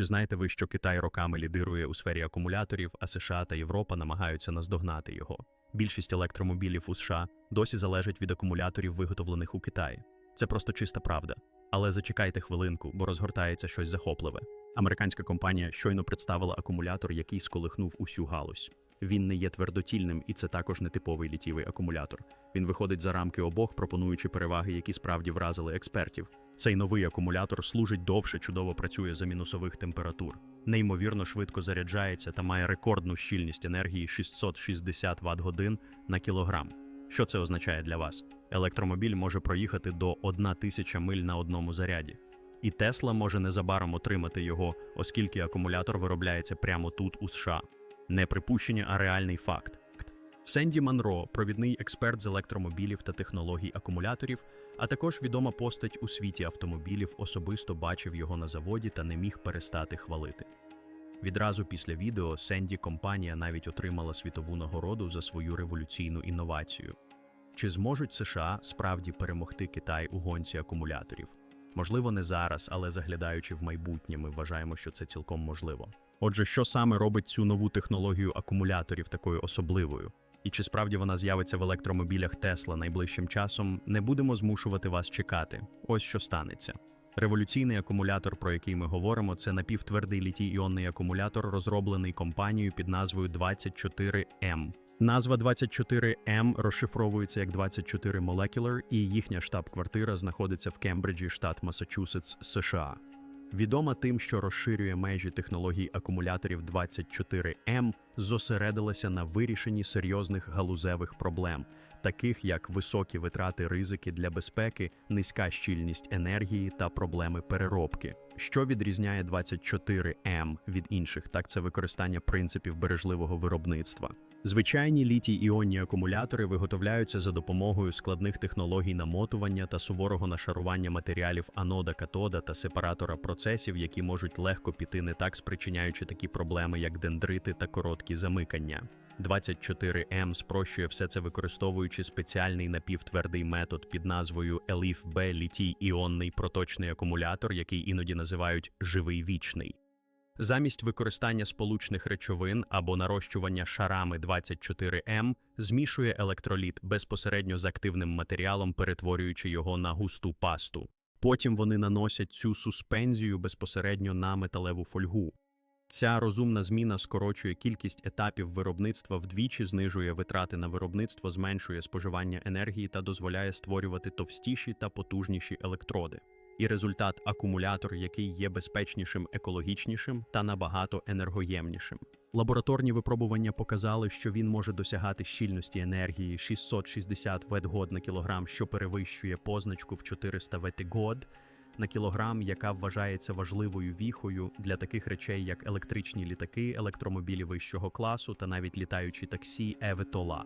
Чи знаєте ви, що Китай роками лідирує у сфері акумуляторів, а США та Європа намагаються наздогнати його? Більшість електромобілів у США досі залежить від акумуляторів, виготовлених у Китаї. Це просто чиста правда. Але зачекайте хвилинку, бо розгортається щось захопливе. Американська компанія щойно представила акумулятор, який сколихнув усю галузь. Він не є твердотільним, і це також не типовий літівий акумулятор. Він виходить за рамки обох, пропонуючи переваги, які справді вразили експертів. Цей новий акумулятор служить довше, чудово працює за мінусових температур, неймовірно швидко заряджається та має рекордну щільність енергії 660 Вт годин на кілограм. Що це означає для вас? Електромобіль може проїхати до 1000 миль на одному заряді. І Тесла може незабаром отримати його, оскільки акумулятор виробляється прямо тут, у США. Не припущення, а реальний факт. Сенді Манро, провідний експерт з електромобілів та технологій акумуляторів, а також відома постать у світі автомобілів, особисто бачив його на заводі та не міг перестати хвалити. Відразу після відео Сенді компанія навіть отримала світову нагороду за свою революційну інновацію. Чи зможуть США справді перемогти Китай у гонці акумуляторів? Можливо, не зараз, але заглядаючи в майбутнє, ми вважаємо, що це цілком можливо. Отже, що саме робить цю нову технологію акумуляторів такою особливою? І чи справді вона з'явиться в електромобілях Тесла найближчим часом, не будемо змушувати вас чекати. Ось що станеться. Революційний акумулятор, про який ми говоримо, це напівтвердий літій-іонний акумулятор, розроблений компанією під назвою 24M. Назва 24M розшифровується як 24 Molecular, і їхня штаб-квартира знаходиться в Кембриджі, штат Масачусетс, США. Відома тим, що розширює межі технологій акумуляторів 24М, зосередилася на вирішенні серйозних галузевих проблем, таких як високі витрати ризики для безпеки, низька щільність енергії та проблеми переробки. Що відрізняє 24М від інших, так це використання принципів бережливого виробництва. Звичайні літій-іонні акумулятори виготовляються за допомогою складних технологій намотування та суворого нашарування матеріалів анода, катода та сепаратора процесів, які можуть легко піти не так, спричиняючи такі проблеми, як дендрити та короткі замикання. 24М спрощує все це використовуючи спеціальний напівтвердий метод під назвою ELIF-B літій-іонний проточний акумулятор, який іноді називають живий вічний. Замість використання сполучних речовин або нарощування шарами 24М змішує електроліт безпосередньо з активним матеріалом, перетворюючи його на густу пасту. Потім вони наносять цю суспензію безпосередньо на металеву фольгу. Ця розумна зміна скорочує кількість етапів виробництва вдвічі, знижує витрати на виробництво, зменшує споживання енергії та дозволяє створювати товстіші та потужніші електроди. І результат акумулятор, який є безпечнішим, екологічнішим та набагато енергоємнішим. Лабораторні випробування показали, що він може досягати щільності енергії 660 Вт на кілограм, що перевищує позначку в 400 Вт на кілограм, яка вважається важливою віхою для таких речей, як електричні літаки, електромобілі вищого класу та навіть літаючі таксі Еветола.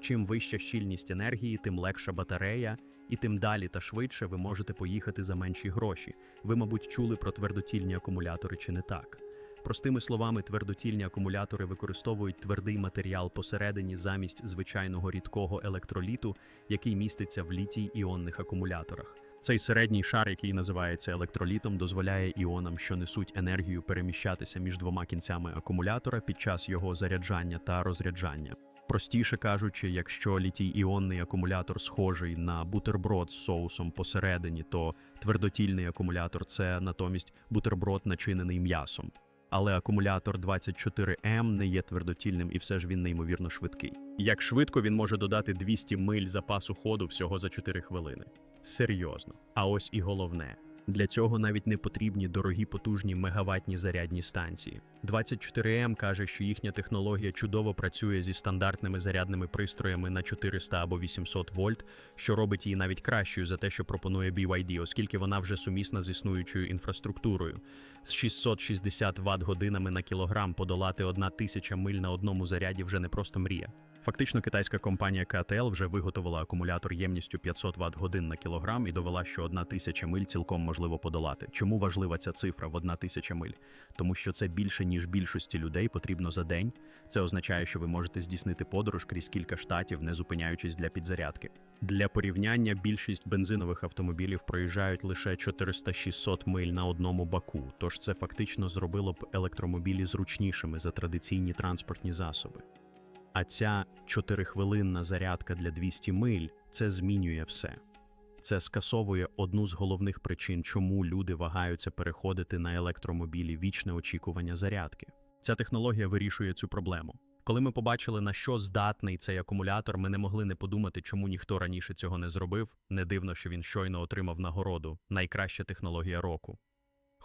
Чим вища щільність енергії, тим легша батарея, і тим далі та швидше ви можете поїхати за менші гроші. Ви, мабуть, чули про твердотільні акумулятори чи не так. Простими словами, твердотільні акумулятори використовують твердий матеріал посередині замість звичайного рідкого електроліту, який міститься в літій іонних акумуляторах. Цей середній шар, який називається електролітом, дозволяє іонам, що несуть енергію, переміщатися між двома кінцями акумулятора під час його заряджання та розряджання. Простіше кажучи, якщо літій-іонний акумулятор схожий на бутерброд з соусом посередині, то твердотільний акумулятор це натомість бутерброд, начинений м'ясом. Але акумулятор 24М не є твердотільним і все ж він неймовірно швидкий. Як швидко він може додати 200 миль запасу ходу всього за 4 хвилини. Серйозно. А ось і головне. Для цього навіть не потрібні дорогі потужні мегаватні зарядні станції. 24М каже, що їхня технологія чудово працює зі стандартними зарядними пристроями на 400 або 800 вольт, що робить її навіть кращою за те, що пропонує BYD, оскільки вона вже сумісна з існуючою інфраструктурою. З 660 Вт годинами на кілограм подолати 1000 миль на одному заряді вже не просто мрія. Фактично, китайська компанія КТЛ вже виготовила акумулятор ємністю 500 Вт годин на кілограм і довела, що одна тисяча миль цілком можливо подолати. Чому важлива ця цифра в одна тисяча миль? Тому що це більше ніж більшості людей потрібно за день. Це означає, що ви можете здійснити подорож крізь кілька штатів, не зупиняючись для підзарядки. Для порівняння більшість бензинових автомобілів проїжджають лише 400-600 миль на одному баку. Тож це фактично зробило б електромобілі зручнішими за традиційні транспортні засоби. А ця 4-хвилинна зарядка для 200 миль це змінює все. Це скасовує одну з головних причин, чому люди вагаються переходити на електромобілі вічне очікування зарядки. Ця технологія вирішує цю проблему. Коли ми побачили, на що здатний цей акумулятор, ми не могли не подумати, чому ніхто раніше цього не зробив. Не дивно, що він щойно отримав нагороду найкраща технологія року.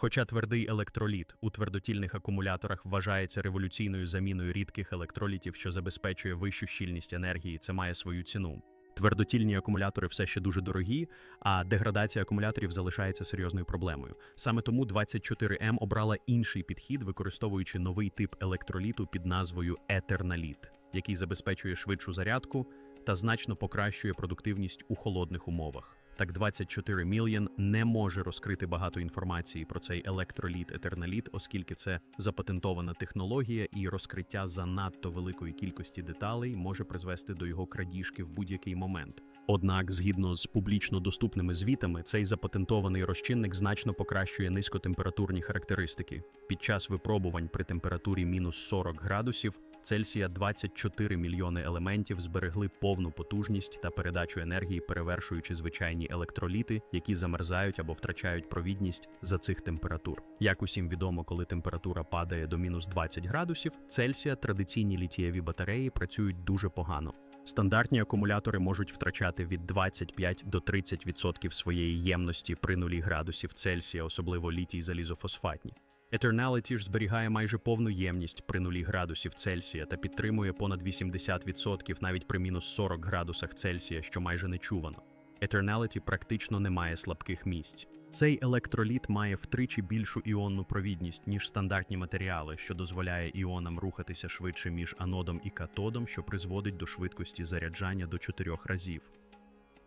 Хоча твердий електроліт у твердотільних акумуляторах вважається революційною заміною рідких електролітів, що забезпечує вищу щільність енергії, це має свою ціну. Твердотільні акумулятори все ще дуже дорогі, а деградація акумуляторів залишається серйозною проблемою. Саме тому 24М обрала інший підхід, використовуючи новий тип електроліту під назвою етерналіт, який забезпечує швидшу зарядку та значно покращує продуктивність у холодних умовах. Так 24 Million не може розкрити багато інформації про цей електроліт етерналіт, оскільки це запатентована технологія, і розкриття занадто великої кількості деталей може призвести до його крадіжки в будь-який момент. Однак, згідно з публічно доступними звітами, цей запатентований розчинник значно покращує низькотемпературні характеристики. Під час випробувань при температурі мінус 40 градусів Цельсія 24 мільйони елементів зберегли повну потужність та передачу енергії, перевершуючи звичайні електроліти, які замерзають або втрачають провідність за цих температур. Як усім відомо, коли температура падає до мінус 20 градусів, Цельсія традиційні літієві батареї працюють дуже погано. Стандартні акумулятори можуть втрачати від 25 до 30% своєї ємності при 0 градусів Цельсія, особливо літій залізофосфатні. Eternality ж зберігає майже повну ємність при 0 градусів Цельсія та підтримує понад 80% навіть при мінус 40 градусах Цельсія, що майже не чувано. Eternality практично не має слабких місць. Цей електроліт має втричі більшу іонну провідність, ніж стандартні матеріали, що дозволяє іонам рухатися швидше між анодом і катодом, що призводить до швидкості заряджання до 4 разів.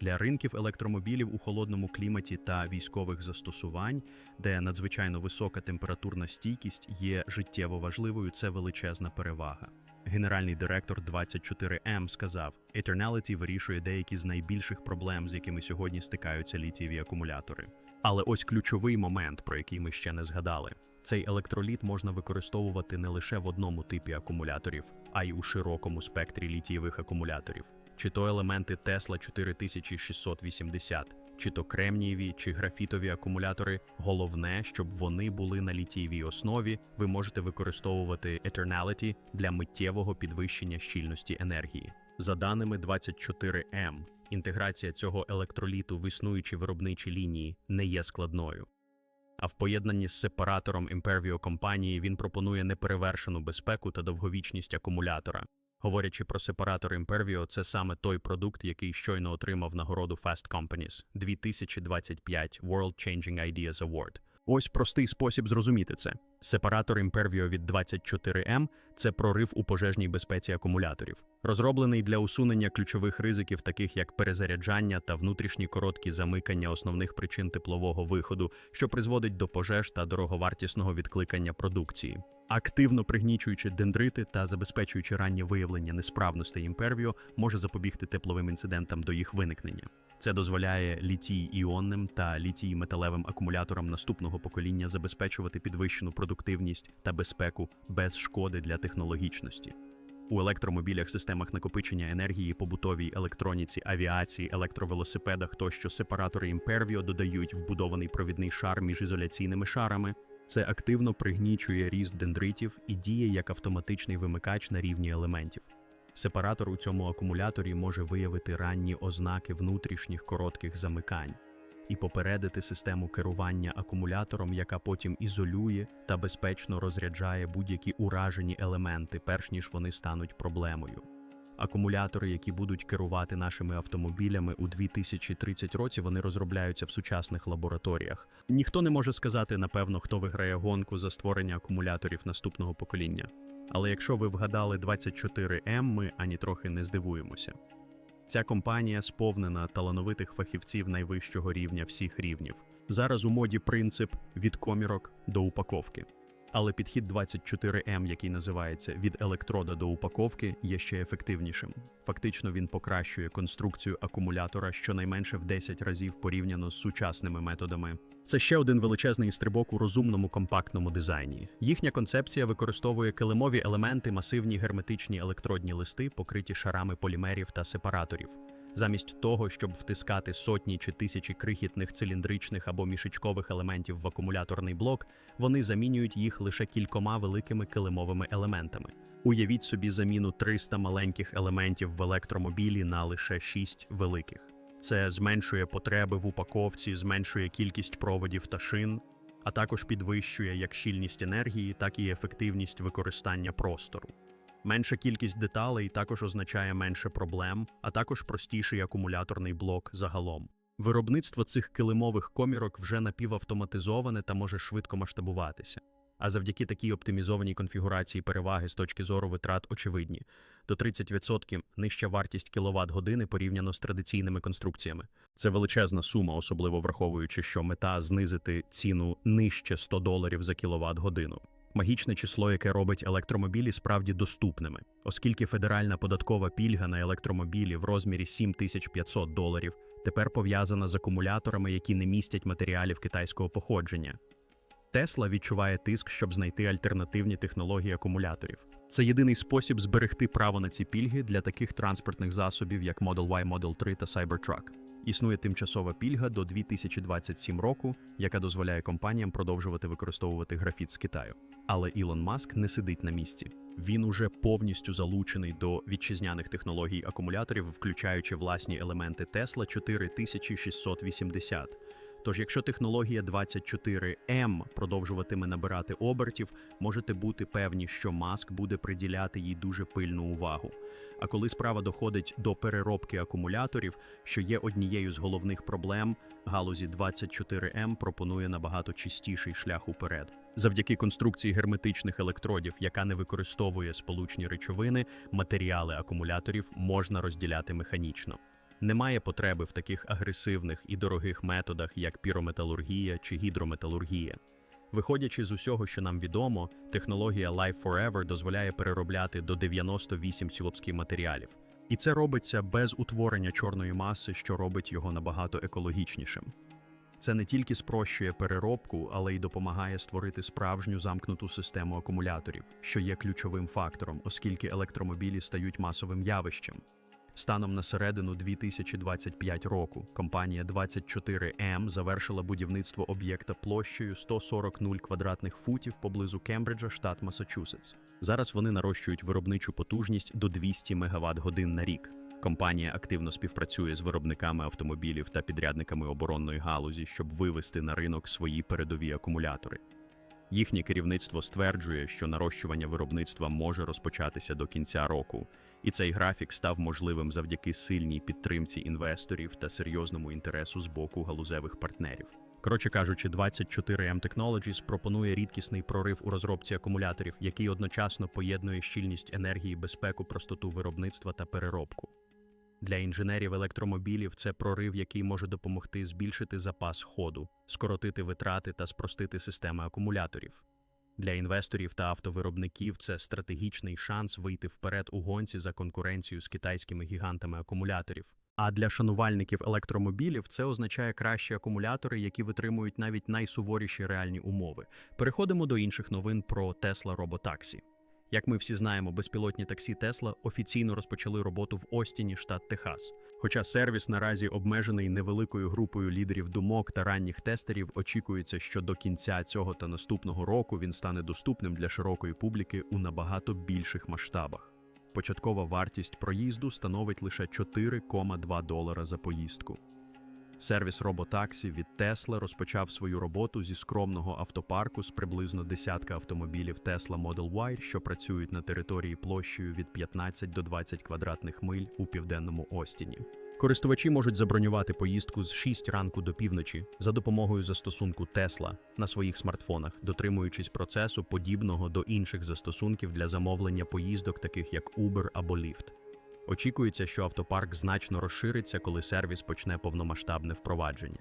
Для ринків електромобілів у холодному кліматі та військових застосувань, де надзвичайно висока температурна стійкість є життєво важливою, це величезна перевага. Генеральний директор 24M сказав: Eternality вирішує деякі з найбільших проблем, з якими сьогодні стикаються літієві акумулятори. Але ось ключовий момент, про який ми ще не згадали. Цей електроліт можна використовувати не лише в одному типі акумуляторів, а й у широкому спектрі літієвих акумуляторів чи то елементи Tesla 4680, чи то кремнієві чи графітові акумулятори. Головне, щоб вони були на літієвій основі, ви можете використовувати Eternality для миттєвого підвищення щільності енергії. За даними 24M, інтеграція цього електроліту в існуючі виробничі лінії не є складною. А в поєднанні з сепаратором Impervio компанії він пропонує неперевершену безпеку та довговічність акумулятора. Говорячи про сепаратор Impervio, це саме той продукт, який щойно отримав нагороду Fast Companies 2025 World Changing Ideas Award. Ось простий спосіб зрозуміти це. Сепаратор Impervio від 24M це прорив у пожежній безпеці акумуляторів, розроблений для усунення ключових ризиків, таких як перезаряджання та внутрішні короткі замикання основних причин теплового виходу, що призводить до пожеж та дороговартісного відкликання продукції активно пригнічуючи дендрити та забезпечуючи раннє виявлення несправностей імпервіо, може запобігти тепловим інцидентам до їх виникнення. Це дозволяє літій іонним та літій металевим акумуляторам наступного покоління забезпечувати підвищену продуктивність та безпеку без шкоди для технологічності. У електромобілях, системах накопичення енергії, побутовій електроніці, авіації, електровелосипедах тощо сепаратори імпервіо додають вбудований провідний шар між ізоляційними шарами, це активно пригнічує ріст дендритів і діє як автоматичний вимикач на рівні елементів. Сепаратор у цьому акумуляторі може виявити ранні ознаки внутрішніх коротких замикань і попередити систему керування акумулятором, яка потім ізолює та безпечно розряджає будь-які уражені елементи, перш ніж вони стануть проблемою акумулятори, які будуть керувати нашими автомобілями у 2030 році, вони розробляються в сучасних лабораторіях. Ніхто не може сказати, напевно, хто виграє гонку за створення акумуляторів наступного покоління. Але якщо ви вгадали 24М, ми ані трохи не здивуємося. Ця компанія сповнена талановитих фахівців найвищого рівня всіх рівнів. Зараз у моді принцип від комірок до упаковки. Але підхід 24М, який називається від електрода до упаковки, є ще ефективнішим. Фактично він покращує конструкцію акумулятора щонайменше в 10 разів порівняно з сучасними методами. Це ще один величезний стрибок у розумному компактному дизайні. Їхня концепція використовує килимові елементи, масивні герметичні електродні листи, покриті шарами полімерів та сепараторів. Замість того, щоб втискати сотні чи тисячі крихітних циліндричних або мішечкових елементів в акумуляторний блок, вони замінюють їх лише кількома великими килимовими елементами. Уявіть собі заміну 300 маленьких елементів в електромобілі на лише 6 великих. Це зменшує потреби в упаковці, зменшує кількість проводів та шин, а також підвищує як щільність енергії, так і ефективність використання простору. Менша кількість деталей також означає менше проблем, а також простіший акумуляторний блок загалом. Виробництво цих килимових комірок вже напівавтоматизоване та може швидко масштабуватися. А завдяки такій оптимізованій конфігурації переваги з точки зору витрат очевидні до 30% нижча вартість кіловат години порівняно з традиційними конструкціями. Це величезна сума, особливо враховуючи, що мета знизити ціну нижче 100 доларів за кіловат годину. Магічне число, яке робить електромобілі справді доступними, оскільки федеральна податкова пільга на електромобілі в розмірі 7500 доларів тепер пов'язана з акумуляторами, які не містять матеріалів китайського походження. Тесла відчуває тиск, щоб знайти альтернативні технології акумуляторів. Це єдиний спосіб зберегти право на ці пільги для таких транспортних засобів, як Model Y, Model 3 та Cybertruck. Існує тимчасова пільга до 2027 року, яка дозволяє компаніям продовжувати використовувати графіт з Китаю. Але Ілон Маск не сидить на місці. Він уже повністю залучений до вітчизняних технологій акумуляторів, включаючи власні елементи Tesla 4680. Тож, якщо технологія 24М продовжуватиме набирати обертів, можете бути певні, що Маск буде приділяти їй дуже пильну увагу. А коли справа доходить до переробки акумуляторів, що є однією з головних проблем, галузі 24М пропонує набагато чистіший шлях уперед. Завдяки конструкції герметичних електродів, яка не використовує сполучні речовини, матеріали акумуляторів можна розділяти механічно. Немає потреби в таких агресивних і дорогих методах, як пірометалургія чи гідрометалургія. Виходячи з усього, що нам відомо, технологія Life Forever дозволяє переробляти до 98 сілопських матеріалів. І це робиться без утворення чорної маси, що робить його набагато екологічнішим. Це не тільки спрощує переробку, але й допомагає створити справжню замкнуту систему акумуляторів, що є ключовим фактором, оскільки електромобілі стають масовим явищем. Станом на середину 2025 року компанія 24M завершила будівництво об'єкта площею 140 0 квадратних футів поблизу Кембриджа, штат Масачусетс. Зараз вони нарощують виробничу потужність до 200 МВт годин на рік. Компанія активно співпрацює з виробниками автомобілів та підрядниками оборонної галузі, щоб вивести на ринок свої передові акумулятори. Їхнє керівництво стверджує, що нарощування виробництва може розпочатися до кінця року, і цей графік став можливим завдяки сильній підтримці інвесторів та серйозному інтересу з боку галузевих партнерів. Коротше кажучи, 24M Technologies пропонує рідкісний прорив у розробці акумуляторів, який одночасно поєднує щільність енергії, безпеку, простоту виробництва та переробку. Для інженерів електромобілів це прорив, який може допомогти збільшити запас ходу, скоротити витрати та спростити системи акумуляторів. Для інвесторів та автовиробників це стратегічний шанс вийти вперед у гонці за конкуренцію з китайськими гігантами акумуляторів. А для шанувальників електромобілів це означає кращі акумулятори, які витримують навіть найсуворіші реальні умови. Переходимо до інших новин про Tesla Robotaxi. Як ми всі знаємо, безпілотні таксі Тесла офіційно розпочали роботу в Остіні, штат Техас. Хоча сервіс наразі обмежений невеликою групою лідерів думок та ранніх тестерів, очікується, що до кінця цього та наступного року він стане доступним для широкої публіки у набагато більших масштабах. Початкова вартість проїзду становить лише 4,2 долара за поїздку. Сервіс роботаксі від Tesla розпочав свою роботу зі скромного автопарку з приблизно десятка автомобілів Tesla Model Y, що працюють на території площею від 15 до 20 квадратних миль у південному Остіні. Користувачі можуть забронювати поїздку з 6 ранку до півночі за допомогою застосунку Tesla на своїх смартфонах, дотримуючись процесу подібного до інших застосунків для замовлення поїздок, таких як Uber або Lyft. Очікується, що автопарк значно розшириться, коли сервіс почне повномасштабне впровадження.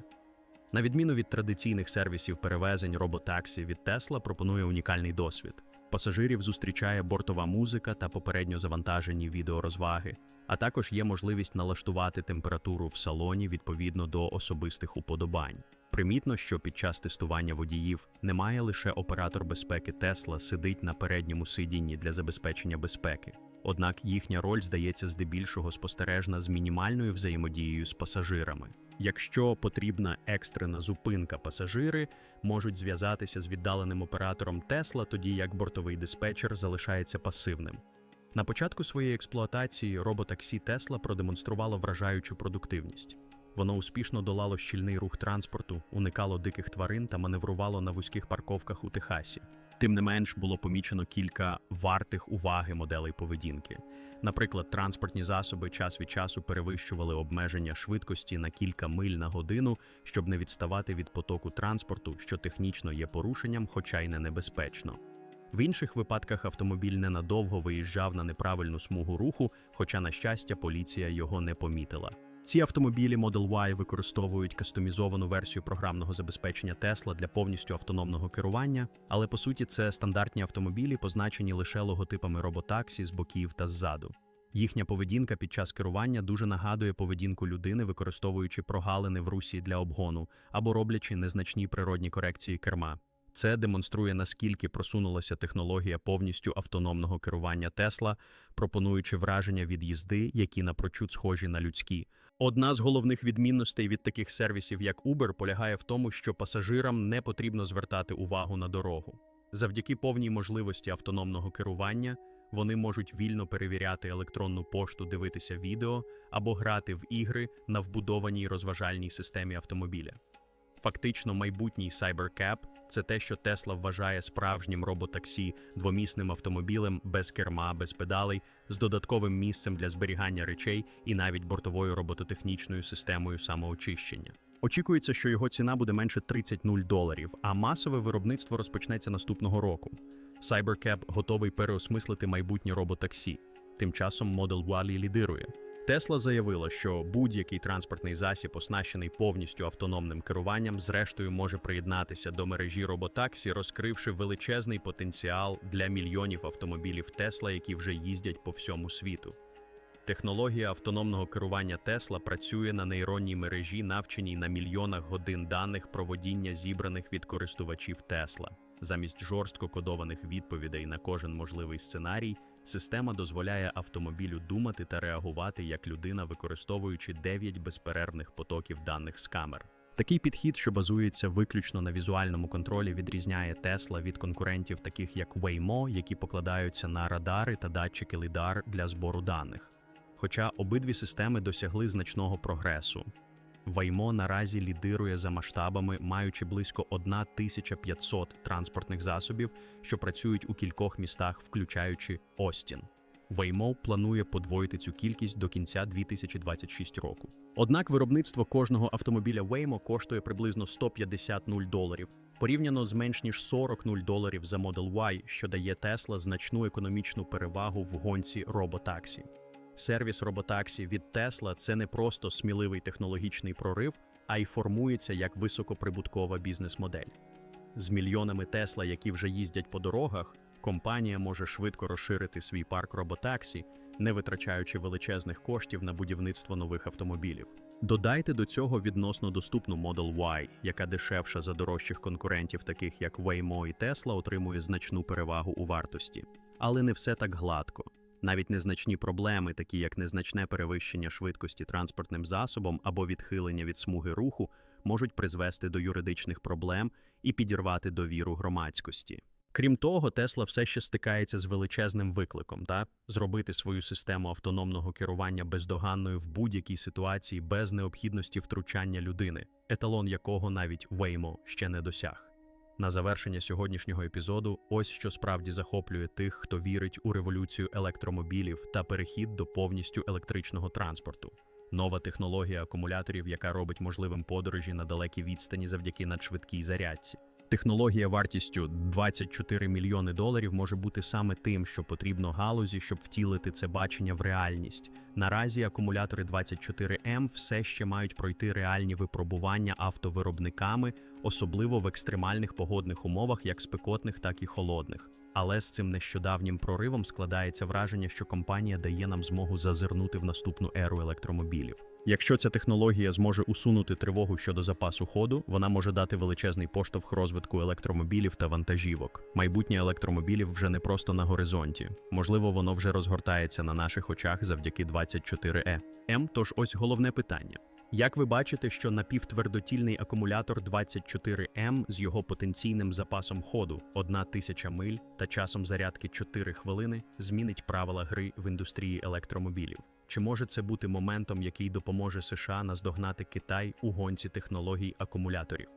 На відміну від традиційних сервісів перевезень, роботаксі від Tesla пропонує унікальний досвід. Пасажирів зустрічає бортова музика та попередньо завантажені відеорозваги, а також є можливість налаштувати температуру в салоні відповідно до особистих уподобань. Примітно, що під час тестування водіїв немає лише оператор безпеки Tesla сидить на передньому сидінні для забезпечення безпеки. Однак їхня роль здається здебільшого спостережна з мінімальною взаємодією з пасажирами. Якщо потрібна екстрена зупинка, пасажири можуть зв'язатися з віддаленим оператором Tesla, тоді як бортовий диспетчер залишається пасивним. На початку своєї експлуатації роботаксі Tesla продемонструвало вражаючу продуктивність. Воно успішно долало щільний рух транспорту, уникало диких тварин та маневрувало на вузьких парковках у Техасі. Тим не менш було помічено кілька вартих уваги моделей поведінки. Наприклад, транспортні засоби час від часу перевищували обмеження швидкості на кілька миль на годину, щоб не відставати від потоку транспорту, що технічно є порушенням, хоча й не небезпечно. В інших випадках автомобіль ненадовго виїжджав на неправильну смугу руху, хоча, на щастя, поліція його не помітила. Ці автомобілі Model Y використовують кастомізовану версію програмного забезпечення Tesla для повністю автономного керування, але по суті це стандартні автомобілі, позначені лише логотипами роботаксі з боків та ззаду. Їхня поведінка під час керування дуже нагадує поведінку людини, використовуючи прогалини в русі для обгону або роблячи незначні природні корекції керма. Це демонструє наскільки просунулася технологія повністю автономного керування Тесла, пропонуючи враження від їзди, які напрочуд схожі на людські. Одна з головних відмінностей від таких сервісів, як Uber, полягає в тому, що пасажирам не потрібно звертати увагу на дорогу. Завдяки повній можливості автономного керування вони можуть вільно перевіряти електронну пошту, дивитися відео або грати в ігри на вбудованій розважальній системі автомобіля. Фактично, майбутній CyberCab – це те, що Тесла вважає справжнім роботаксі, двомісним автомобілем без керма, без педалей, з додатковим місцем для зберігання речей і навіть бортовою робототехнічною системою самоочищення. Очікується, що його ціна буде менше 30 нуль доларів, а масове виробництво розпочнеться наступного року. CyberCab готовий переосмислити майбутнє роботаксі. Тим часом Model Y лідирує. Тесла заявила, що будь-який транспортний засіб, оснащений повністю автономним керуванням, зрештою може приєднатися до мережі роботаксі, розкривши величезний потенціал для мільйонів автомобілів Тесла, які вже їздять по всьому світу. Технологія автономного керування Тесла працює на нейронній мережі, навченій на мільйонах годин даних про водіння, зібраних від користувачів Тесла. Замість жорстко кодованих відповідей на кожен можливий сценарій, система дозволяє автомобілю думати та реагувати як людина, використовуючи 9 безперервних потоків даних з камер. Такий підхід, що базується виключно на візуальному контролі, відрізняє Тесла від конкурентів, таких як Waymo, які покладаються на радари та датчики лідар для збору даних. Хоча обидві системи досягли значного прогресу. Ваймо наразі лідирує за масштабами, маючи близько 1500 транспортних засобів, що працюють у кількох містах, включаючи Остін. Waymo планує подвоїти цю кількість до кінця 2026 року. Однак виробництво кожного автомобіля Waymo коштує приблизно 150 нуль доларів, порівняно з менш ніж 40 нуль доларів за Model Y, що дає Tesla значну економічну перевагу в гонці роботаксі. Сервіс роботаксі від Tesla – це не просто сміливий технологічний прорив, а й формується як високоприбуткова бізнес-модель. З мільйонами Тесла, які вже їздять по дорогах, компанія може швидко розширити свій парк роботаксі, не витрачаючи величезних коштів на будівництво нових автомобілів. Додайте до цього відносно доступну Model Y, яка дешевша за дорожчих конкурентів, таких як Waymo і Tesla, отримує значну перевагу у вартості. Але не все так гладко. Навіть незначні проблеми, такі як незначне перевищення швидкості транспортним засобом або відхилення від смуги руху, можуть призвести до юридичних проблем і підірвати довіру громадськості. Крім того, Тесла все ще стикається з величезним викликом та зробити свою систему автономного керування бездоганною в будь-якій ситуації без необхідності втручання людини, еталон якого навіть Waymo ще не досяг. На завершення сьогоднішнього епізоду, ось що справді захоплює тих, хто вірить у революцію електромобілів та перехід до повністю електричного транспорту. нова технологія акумуляторів, яка робить можливим подорожі на далекі відстані завдяки надшвидкій зарядці. Технологія вартістю 24 мільйони доларів може бути саме тим, що потрібно галузі, щоб втілити це бачення в реальність. Наразі акумулятори 24М все ще мають пройти реальні випробування автовиробниками, особливо в екстремальних погодних умовах, як спекотних, так і холодних. Але з цим нещодавнім проривом складається враження, що компанія дає нам змогу зазирнути в наступну еру електромобілів. Якщо ця технологія зможе усунути тривогу щодо запасу ходу, вона може дати величезний поштовх розвитку електромобілів та вантажівок. Майбутнє електромобілів вже не просто на горизонті. Можливо, воно вже розгортається на наших очах завдяки 24E. М, тож ось головне питання. Як ви бачите, що напівтвердотільний акумулятор 24М з його потенційним запасом ходу 1000 миль та часом зарядки 4 хвилини змінить правила гри в індустрії електромобілів? Чи може це бути моментом, який допоможе США наздогнати Китай у гонці технологій акумуляторів?